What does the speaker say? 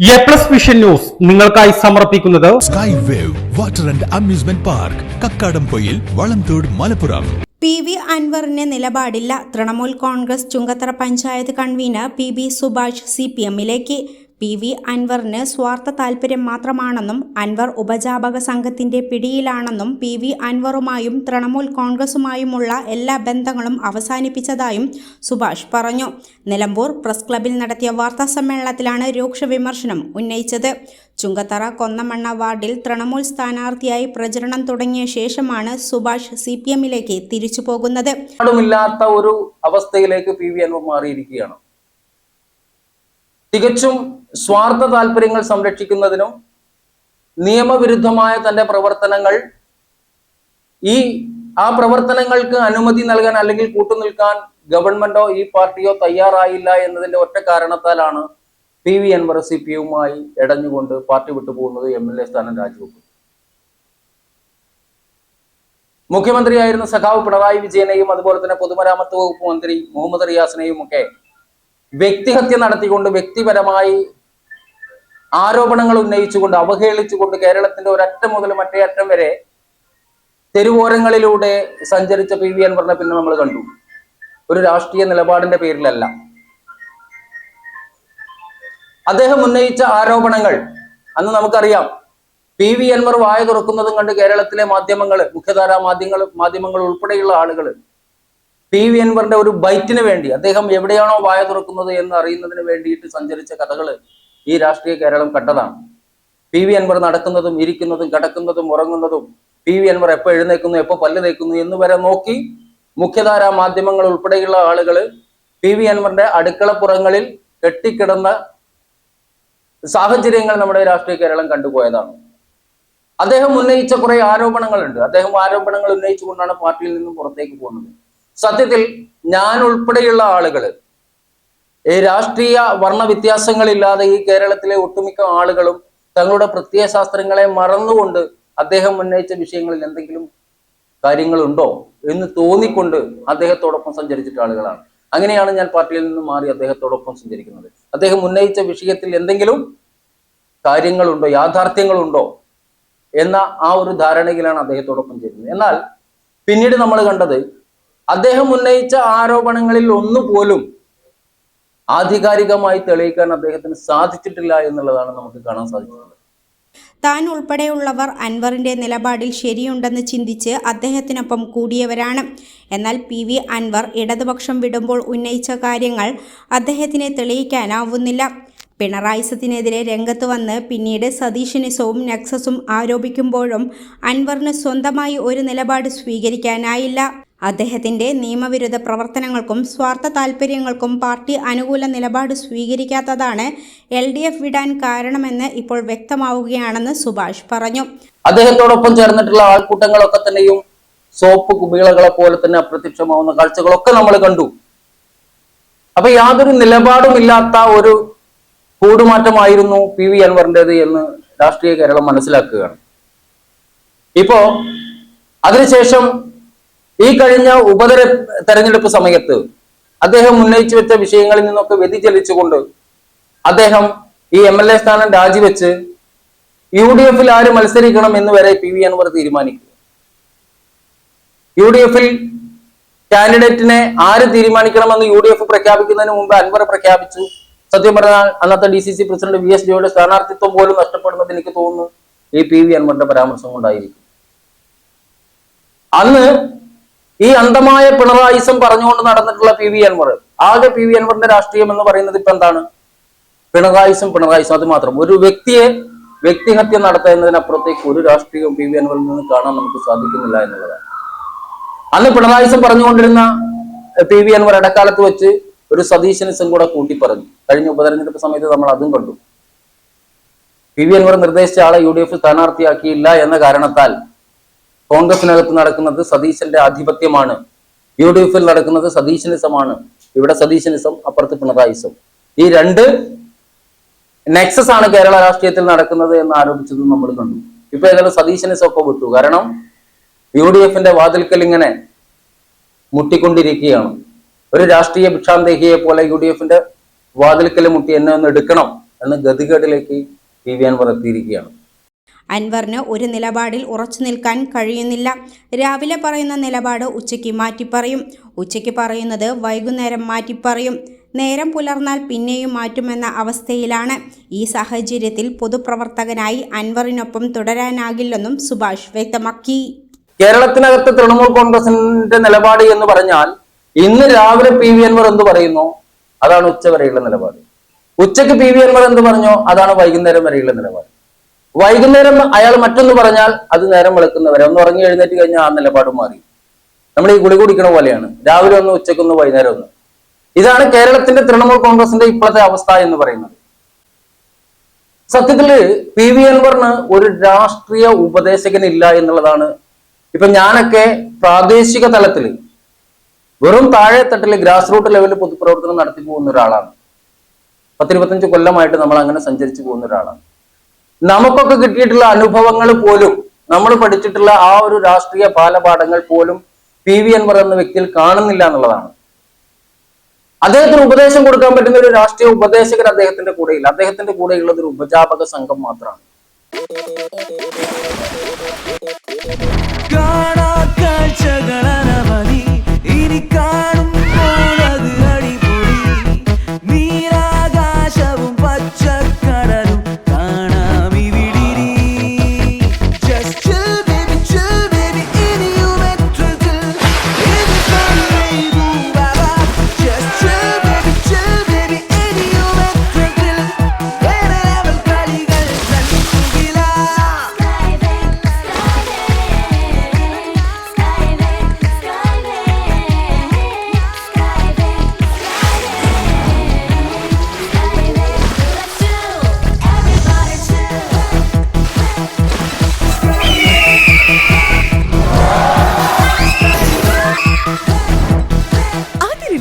A plus vision news നിങ്ങൾക്കായി സമർപ്പിക്കുന്നത് sky wave water and amusement park Kakkadampoyil Valamthode Malappuram P V അൻവറിന് നിലപാടില്ല. Trinamool Congress Chungathara panchayat convener P B Subhash C P എമ്മിലേക്ക്. P V അൻവറിന് സ്വാർത്ഥ താൽപര്യം മാത്രമാണെന്നും അൻവർ ഉപജാപക സംഘത്തിന്റെ പിടിയിലാണെന്നും പി വി അൻവറുമായും തൃണമൂൽ കോൺഗ്രസുമായുമുള്ള എല്ലാ ബന്ധങ്ങളും അവസാനിപ്പിച്ചതായും സുഭാഷ് പറഞ്ഞു. നിലമ്പൂർ പ്രസ് ക്ലബിൽ നടത്തിയ വാർത്താ സമ്മേളനത്തിലാണ് രൂക്ഷ വിമർശനം ഉന്നയിച്ചത്. ചുങ്കത്തറ കൊന്നമണ്ണ വാർഡിൽ തൃണമൂൽ സ്ഥാനാർത്ഥിയായി പ്രചരണം തുടങ്ങിയ ശേഷമാണ് സുഭാഷ് സി പി എമ്മിലേക്ക് തിരിച്ചു പോകുന്നത് ഒരു അവസ്ഥയിലേക്ക് പി വി അൻവർ മാറിയിരിക്കുകയാണ്. തികച്ചും സ്വാർത്ഥ താല്പര്യങ്ങൾ സംരക്ഷിക്കുന്നതിനും നിയമവിരുദ്ധമായ തന്റെ പ്രവർത്തനങ്ങൾ ഈ ആ പ്രവർത്തനങ്ങൾക്ക് അനുമതി നൽകാൻ അല്ലെങ്കിൽ കൂട്ടുനിൽക്കാൻ ഗവൺമെന്റോ ഈ പാർട്ടിയോ തയ്യാറായില്ല എന്നതിന്റെ ഒറ്റ കാരണത്താലാണ് P V Anvar C P യുമായി ഇടഞ്ഞുകൊണ്ട് പാർട്ടി വിട്ടുപോകുന്നത് എം എൽ എ സ്ഥാനം രാജിവെക്കും മുഖ്യമന്ത്രിയായിരുന്ന സഖാവ് പിണറായി വിജയനെയും അതുപോലെ തന്നെ പൊതുമരാമത്ത് വകുപ്പ് മന്ത്രി മുഹമ്മദ് റിയാസിനെയും ഒക്കെ വ്യക്തിഹത്യ നടത്തിക്കൊണ്ട് വ്യക്തിപരമായി ആരോപണങ്ങൾ ഉന്നയിച്ചുകൊണ്ട് അവഹേളിച്ചുകൊണ്ട് കേരളത്തിന്റെ ഒരറ്റം മുതൽ മറ്റേ അറ്റം വരെ തെരുവോരങ്ങളിലൂടെ സഞ്ചരിച്ച പി വി അൻവറിനെ പിന്നെ നമ്മൾ കണ്ടു. ഒരു രാഷ്ട്രീയ നിലപാടിന്റെ പേരിലല്ല. അദ്ദേഹം ഉന്നയിച്ച ആരോപണങ്ങൾ അന്ന് നമുക്കറിയാം പി വി അൻവർ വായ തുറക്കുന്നതും കണ്ട് കേരളത്തിലെ മാധ്യമങ്ങൾ മുഖ്യധാരാ മാധ്യമങ്ങൾ മാധ്യമങ്ങൾ ഉൾപ്പെടെയുള്ള ആളുകൾ പി വി അൻവറിന്റെ ഒരു ബൈറ്റിന് വേണ്ടി അദ്ദേഹം എവിടെയാണോ വായ തുറക്കുന്നത് എന്ന് അറിയുന്നതിന് വേണ്ടിയിട്ട് സഞ്ചരിച്ച കഥകൾ ഈ രാഷ്ട്രീയ കേരളം കണ്ടതാണ്. പി വി അൻവർ നടക്കുന്നതും ഇരിക്കുന്നതും കിടക്കുന്നതും ഉറങ്ങുന്നതും പി വി അൻവർ എപ്പോൾ എഴുന്നേക്കുന്നു എപ്പോൾ പല്ല് തേക്കുന്നു എന്ന് വരെ നോക്കി മുഖ്യധാരാ മാധ്യമങ്ങൾ ഉൾപ്പെടെയുള്ള ആളുകൾ പി വി അൻവറിന്റെ അടുക്കളപ്പുറങ്ങളിൽ കെട്ടിക്കിടന്ന സാഹചര്യങ്ങൾ നമ്മുടെ രാഷ്ട്രീയ കേരളം കണ്ടുപോയതാണ്. അദ്ദേഹം ഉന്നയിച്ച കുറെ ആരോപണങ്ങളുണ്ട്. അദ്ദേഹം ആരോപണങ്ങൾ ഉന്നയിച്ചുകൊണ്ടാണ് പാർട്ടിയിൽ നിന്നും പുറത്തേക്ക് പോകുന്നത്. സത്യത്തിൽ ഞാൻ ഉൾപ്പെടെയുള്ള ആളുകൾ ഈ രാഷ്ട്രീയ വർണ വ്യത്യാസങ്ങളില്ലാതെ ഈ കേരളത്തിലെ ഒട്ടുമിക്ക ആളുകളും തങ്ങളുടെ പ്രത്യയശാസ്ത്രങ്ങളെ മറന്നുകൊണ്ട് അദ്ദേഹം ഉന്നയിച്ച വിഷയങ്ങളിൽ എന്തെങ്കിലും കാര്യങ്ങളുണ്ടോ എന്ന് തോന്നിക്കൊണ്ട് അദ്ദേഹത്തോടൊപ്പം സഞ്ചരിച്ചിട്ട ആളുകളാണ്. അങ്ങനെയാണ് ഞാൻ പാർട്ടിയിൽ നിന്ന് മാറി അദ്ദേഹത്തോടൊപ്പം സഞ്ചരിക്കുന്നത്. അദ്ദേഹം ഉന്നയിച്ച വിഷയത്തിൽ എന്തെങ്കിലും കാര്യങ്ങളുണ്ടോ യാഥാർത്ഥ്യങ്ങളുണ്ടോ എന്ന ആ ഒരു ധാരണയിലാണ് അദ്ദേഹത്തോടൊപ്പം ചേരുന്നത്. എന്നാൽ പിന്നീട് നമ്മൾ കണ്ടത് അദ്ദേഹം ഉന്നയിച്ച ആരോപണങ്ങളിൽ ഒന്നുപോലും ആധികാരികമായി തെളിയിക്കാൻ അദ്ദേഹത്തിന് സാധിച്ചിട്ടില്ല എന്നുള്ളതാണ് നമുക്ക് കാണാൻ സാധിക്കുന്നത്. താൻ ഉൾപ്പെടെയുള്ളവർ അൻവറിന്റെ നിലപാടിൽ ശരിയുണ്ടെന്ന് ചിന്തിച്ച് അദ്ദേഹത്തിനൊപ്പം കൂടിയവരാണ്. എന്നാൽ പി വി അൻവർ ഇടതുപക്ഷം വിടുമ്പോൾ ഉന്നയിച്ച കാര്യങ്ങൾ അദ്ദേഹത്തിനെ തെളിയിക്കാനാവുന്നില്ല. പിണറായിസത്തിനെതിരെ രംഗത്ത് വന്ന് പിന്നീട് സതീഷിനിസവും നക്സസും ആരോപിക്കുമ്പോഴും അൻവറിന് സ്വന്തമായി ഒരു നിലപാട് സ്വീകരിക്കാനായില്ല. അദ്ദേഹത്തിന്റെ നിയമവിരുദ്ധ പ്രവർത്തനങ്ങൾക്കും സ്വാർത്ഥ താൽപ്പര്യങ്ങൾക്കും പാർട്ടി അനുകൂല നിലപാട് സ്വീകരിക്കാത്തതാണ് എൽ ഡി എഫ് വിടാൻ കാരണമെന്ന് ഇപ്പോൾ വ്യക്തമാവുകയാണെന്ന് സുഭാഷ് പറഞ്ഞു. അദ്ദേഹത്തോടൊപ്പം ചേർന്നിട്ടുള്ള ആൾക്കൂട്ടങ്ങളൊക്കെ തന്നെയും സോപ്പ് കുമിളകളെ പോലെ തന്നെ അപ്രത്യക്ഷമാവുന്ന കാഴ്ചകളൊക്കെ നമ്മൾ കണ്ടു. അപ്പൊ യാതൊരു നിലപാടും ഇല്ലാത്ത ഒരു കൂടുമാറ്റമായിരുന്നു പി വി അൻവറിന്റെത് എന്ന് രാഷ്ട്രീയ കേരളം മനസ്സിലാക്കുകയാണ്. ഇപ്പോ അതിനുശേഷം ഈ കഴിഞ്ഞ ഉപതെര തെരഞ്ഞെടുപ്പ് സമയത്ത് അദ്ദേഹം ഉന്നയിച്ചു വെച്ച വിഷയങ്ങളിൽ നിന്നൊക്കെ വ്യതിചലിച്ചുകൊണ്ട് അദ്ദേഹം ഈ എം എൽ എ സ്ഥാനം രാജിവെച്ച് യു ഡി എഫിൽ ആര് മത്സരിക്കണം എന്ന് വരെ പി വി അൻവർ തീരുമാനിക്കുക യു ഡി എഫിൽ കാൻഡിഡേറ്റിനെ ആര് തീരുമാനിക്കണമെന്ന് യു ഡി എഫ് പ്രഖ്യാപിക്കുന്നതിന് മുമ്പ് അൻവർ പ്രഖ്യാപിച്ചു. സത്യം പറഞ്ഞാൽ അന്നത്തെ D C C president V S ജിയുടെ സ്ഥാനാർത്ഥിത്വം പോലും നഷ്ടപ്പെടുന്നത് എനിക്ക് തോന്നുന്നു ഈ പി വി അൻവറിന്റെ പരാമർശം കൊണ്ടായിരിക്കും. അന്ന് ഈ അന്ധമായ പിണറായിസം പറഞ്ഞുകൊണ്ട് നടന്നിട്ടുള്ള പി വി അൻവർ. ആകെ പി വി അൻവറിന്റെ രാഷ്ട്രീയം എന്ന് പറയുന്നത് ഇപ്പൊ എന്താണ്? പിണറായിസം പിണറായിസം. അത് മാത്രം. ഒരു വ്യക്തിയെ വ്യക്തിഹത്യ നടത്തുന്നതിനപ്പുറത്തേക്ക് ഒരു രാഷ്ട്രീയവും പി വി അൻവറിൽ നിന്ന് കാണാൻ നമുക്ക് സാധിക്കുന്നില്ല എന്നുള്ളതാണ്. അന്ന് പിണറായിസം പറഞ്ഞുകൊണ്ടിരുന്ന പി വി അൻവർ ഇടക്കാലത്ത് വെച്ച് ഒരു സതീശനിസം കൂടെ കൂട്ടി പറഞ്ഞു കഴിഞ്ഞ ഉപതെരഞ്ഞെടുപ്പ് സമയത്ത് നമ്മൾ അതും കണ്ടു. പി വി അൻവർ നിർദ്ദേശിച്ച ആളെ യു ഡി എഫ് സ്ഥാനാർത്ഥിയാക്കിയില്ല എന്ന കാരണത്താൽ കോൺഗ്രസിനകത്ത് നടക്കുന്നത് സതീശന്റെ ആധിപത്യമാണ്. യു ഡി എഫിൽ നടക്കുന്നത് സതീശനിസമാണ്. ഇവിടെ സതീശനിസം അപ്പുറത്ത് പിണറായിസം. ഈ രണ്ട് നെക്സസ് ആണ് കേരള രാഷ്ട്രീയത്തിൽ നടക്കുന്നത് എന്ന് ആരോപിച്ചത് നമ്മൾ കണ്ടു. ഇപ്പൊ ഏതായാലും സതീശനിസം ഒക്കെ വിട്ടു. കാരണം യു ഡി എഫിന്റെ വാതിൽക്കൽ ഇങ്ങനെ മുട്ടിക്കൊണ്ടിരിക്കുകയാണ്. ഒരു രാഷ്ട്രീയ ഭിക്ഷാന്തേഹിയെ പോലെ യു ഡി എഫിന്റെ വാതിൽക്കൽ മുട്ടി എന്നെ ഒന്ന് എടുക്കണം എന്ന് ഗതികേടിലേക്ക് പി വി അൻവറിന് ഒരു നിലപാടിൽ ഉറച്ചു നിൽക്കാൻ കഴിയുന്നില്ല. രാവിലെ പറയുന്ന നിലപാട് ഉച്ചയ്ക്ക് മാറ്റിപ്പറയും. ഉച്ചയ്ക്ക് പറയുന്നത് വൈകുന്നേരം മാറ്റിപ്പറയും. നേരം പുലർന്നാൽ പിന്നെയും മാറ്റുമെന്ന അവസ്ഥയിലാണ്. ഈ സാഹചര്യത്തിൽ പൊതുപ്രവർത്തകനായി അൻവറിനൊപ്പം തുടരാനാകില്ലെന്നും സുഭാഷ് വ്യക്തമാക്കി. കേരളത്തിനകത്ത് തൃണമൂൽ കോൺഗ്രസിന്റെ നിലപാട് എന്ന് പറഞ്ഞാൽ ഇന്ന് രാവിലെ പി വി അൻവർ എന്ത് പറയുന്നു? അതാണ് ഉച്ച വരെയുള്ള നിലപാട്. ഉച്ചയ്ക്ക് പി വി അൻവർ എന്ത് പറഞ്ഞോ അതാണ് വൈകുന്നേരം വരെയുള്ള നിലപാട്. വൈകുന്നേരം അയാൾ മറ്റൊന്ന് പറഞ്ഞാൽ അത് നേരം വെളുക്കുന്നവരെ. ഒന്ന് ഉറങ്ങി എഴുന്നേറ്റ് കഴിഞ്ഞാൽ ആ നിലപാട് മാറി. നമ്മൾ ഈ ഗുളി കുടിക്കണ പോലെയാണ്. രാവിലെ ഒന്ന് ഉച്ചക്കൊന്ന് വൈകുന്നേരം ഒന്ന്. ഇതാണ് കേരളത്തിന്റെ തൃണമൂൽ കോൺഗ്രസിന്റെ ഇപ്പോഴത്തെ അവസ്ഥ എന്ന് പറയുന്നത്. സത്യത്തിൽ പി വി അൻവറിന് ഒരു രാഷ്ട്രീയ ഉപദേശകനില്ല എന്നുള്ളതാണ് ഇപ്പൊ ഞാനൊക്കെ പ്രാദേശിക തലത്തിൽ വെറും താഴെ തട്ടിൽ ഗ്രാസ് റൂട്ട് ലെവലിൽ പൊതുപ്രവർത്തനം നടത്തി പോകുന്ന ഒരാളാണ്. പത്തിരുപത്തഞ്ച് കൊല്ലമായിട്ട് നമ്മൾ അങ്ങനെ സഞ്ചരിച്ചു പോകുന്ന ഒരാളാണ്. നമുക്കൊക്കെ കിട്ടിയിട്ടുള്ള അനുഭവങ്ങൾ പോലും നമ്മൾ പഠിച്ചിട്ടുള്ള ആ ഒരു രാഷ്ട്രീയ ബാലപാഠങ്ങൾ പോലും പി വി അൻവർ എന്ന വ്യക്തിയിൽ കാണുന്നില്ല എന്നുള്ളതാണ്. അദ്ദേഹത്തിന് ഉപദേശം കൊടുക്കാൻ പറ്റുന്ന ഒരു രാഷ്ട്രീയ ഉപദേശകൻ അദ്ദേഹത്തിന്റെ കൂടെയില്ല. അദ്ദേഹത്തിന്റെ കൂടെയുള്ളത് ഒരു ഉപജാപക സംഘം മാത്രമാണ്. കാണാ ഇനി